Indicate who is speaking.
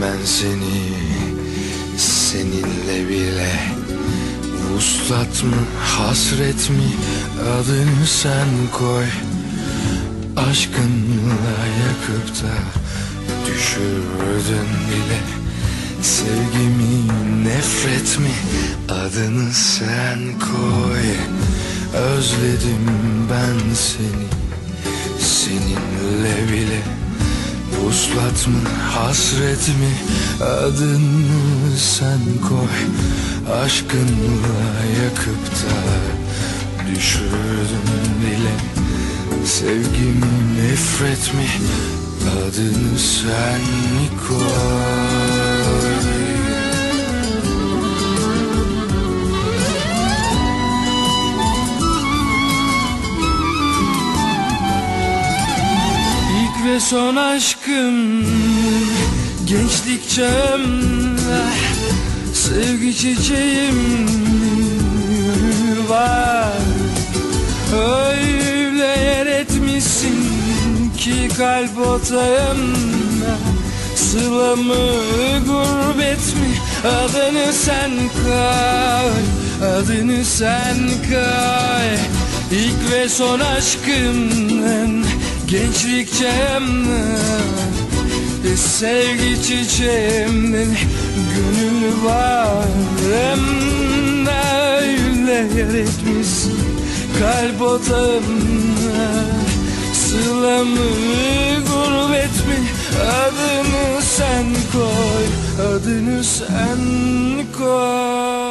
Speaker 1: ben seni seninle bile. Vuslat mı hasret mi adını sen koy. Aşkınla yakıp da düşürdün bile. Sevgimi nefret mi adını sen koy. Özledim ben seni seninle bile Vuslat mı hasret mi? Adını sen koy. Aşkınla yakıp da düşürdüm bile? Sevgimi nefret mi? Adını sen koy Ve son aşkım? Gençlik çağımda Sevgi çiçeğim var. Öyle yer etmişsin ki kalp otağımda Sıla mı gurbet mi? Adını sen koy Adını sen koy. İlk ve son aşkımın gençlik çağımda Sevgi çiçeğimden gönül var. Öyle yer etmişsin kalp otağımda Sıla gurbet mi adını sen koy Adını sen koy